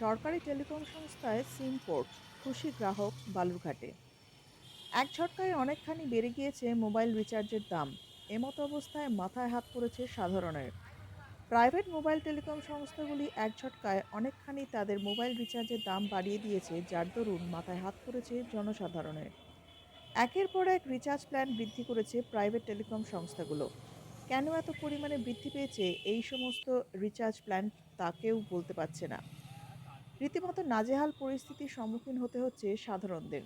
সরকারি টেলিকম সংস্থায় সিম পোর্ট, খুশি গ্রাহক, বালুরঘাটে। এক ঝটকায় অনেকখানি বেড়ে গিয়েছে মোবাইল রিচার্জের দাম। এমতো অবস্থায় মাথায় হাত পড়েছে সাধারণের। প্রাইভেট মোবাইল টেলিকম সংস্থাগুলি এক ঝটকায় অনেকখানি তাদের মোবাইল রিচার্জের দাম বাড়িয়ে দিয়েছে, যার দরুন মাথায় হাত পড়েছে জনসাধারণের। একের পর এক রিচার্জ প্ল্যান বৃদ্ধি করেছে প্রাইভেট টেলিকম সংস্থাগুলো। কেন এত পরিমাণে বৃদ্ধি পেয়েছে, এই সমস্ত রিচার্জ প্ল্যান তা কেউ বলতে পারছে না। রীতিমতো নাজেহাল পরিস্থিতির সম্মুখীন হতে হচ্ছে সাধারণদের।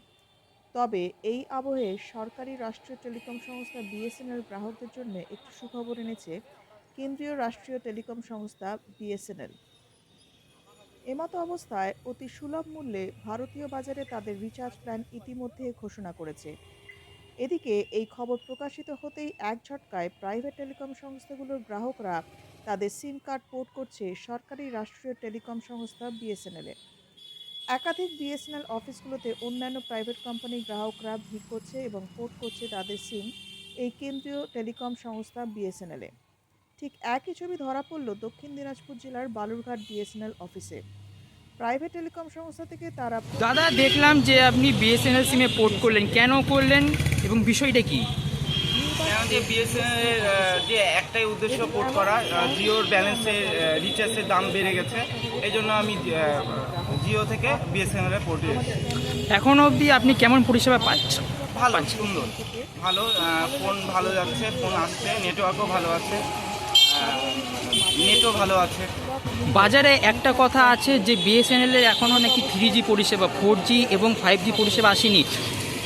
তবে এই আবহে সরকারি রাষ্ট্রীয় টেলিকম সংস্থা বিএসএনএল গ্রাহকদের জন্য একটি সুখবর এনেছে কেন্দ্রীয় রাষ্ট্রীয় টেলিকম সংস্থা বিএসএনএল। এমতো অবস্থায় অতি সুলভ মূল্যে ভারতীয় বাজারে তাদের রিচার্জ প্ল্যান ইতিমধ্যে ঘোষণা করেছে। এদিকে এই খবর প্রকাশিত হতেই এক ঝটকায় প্রাইভেট টেলিকম সংস্থাগুলোর গ্রাহকরা তাদের সিম কার্ড পোর্ট করছে সরকারি রাষ্ট্রীয় টেলিকম সংস্থা বিএসএনএলে একাধিক বিএসএনএল অফিসগুলোতে অন্যান্য প্রাইভেট কোম্পানির গ্রাহকরা ভিড় করছে এবং পোর্ট করছে তাদের সিম এই কেন্দ্রীয় টেলিকম সংস্থা বিএসএনএলে ঠিক একই ছবি ধরা পড়ল দক্ষিণ দিনাজপুর জেলার বালুরঘাট বিএসএনএল অফিসে। প্রাইভেট টেলিকম সংস্থা থেকে তারা দাদা, দেখলাম যে আপনি বিএসএনএল সিমে পোর্ট করলেন। কেন করলেন? এবং বিষয়টা কি? যে বিএসএনএল যে একটাই উদ্দেশ্য পোর্ট করা জিওর ব্যালেন্সের রিচার্জের দাম বেড়ে গেছে এই জন্য আমি জিও থেকে বিএসএনএল এ পোর্টে। এখন অবধি আপনি কেমন পরিষেবা পাচ্ছেন? ভালো সুন্দর। ভালো ফোন ভালো যাচ্ছে ফোন আসছে নেটওয়ার্কও ভালো আছে নেটও ভালো আছে। বাজারে একটা কথা আছে যে বিএসএনএল এর এখনও নাকি থ্রি জি পরিষেবা ফোর জি এবং ফাইভ জি পরিষেবা আসেনি।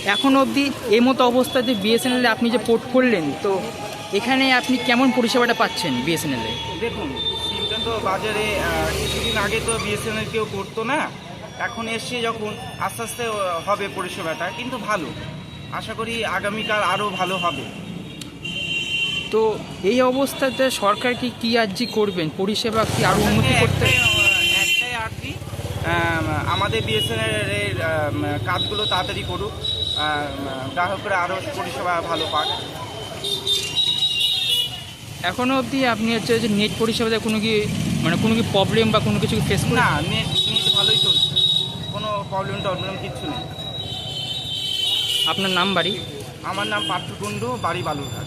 এখন অবধি এই মতো অবস্থাতে বিএসএনএল আপনি যে পোর্ট করলেন তো এখানে আপনি কেমন পরিষেবাটা পাচ্ছেন বিএসএনএল দেখুন সিমটা তো বাজারে কিছুদিন আগে তো বিএসএনএল কেউ করতো না এখন এসছে যখন আস্তে আস্তে হবে পরিষেবাটা কিন্তু ভালো। আশা করি আগামীকাল আরও ভালো হবে। তো এই অবস্থাতে সরকার কি কি আর্জি করবেন? পরিষেবা কি আরও উন্নতি করতে একটাই, আহ, একটাই আর কি আমাদের বিএসএনএল এর কাজগুলো তাড়াতাড়ি করুক। গ্রাহকরা আরও পরিষেবা ভালো পাক। এখনও অবধি আপনি হচ্ছে যে নেট পরিষেবাতে কোনো কি মানে কোনো কি প্রবলেম বা কোনো কিছু ফেস না নেট নেট ভালোই চলছে। কোনো প্রবলেম টবলেম কিচ্ছু নেই। আপনার নাম বাড়ি? আমার নাম পার্থ কুণ্ডু বাড়ি বালুরঘাট।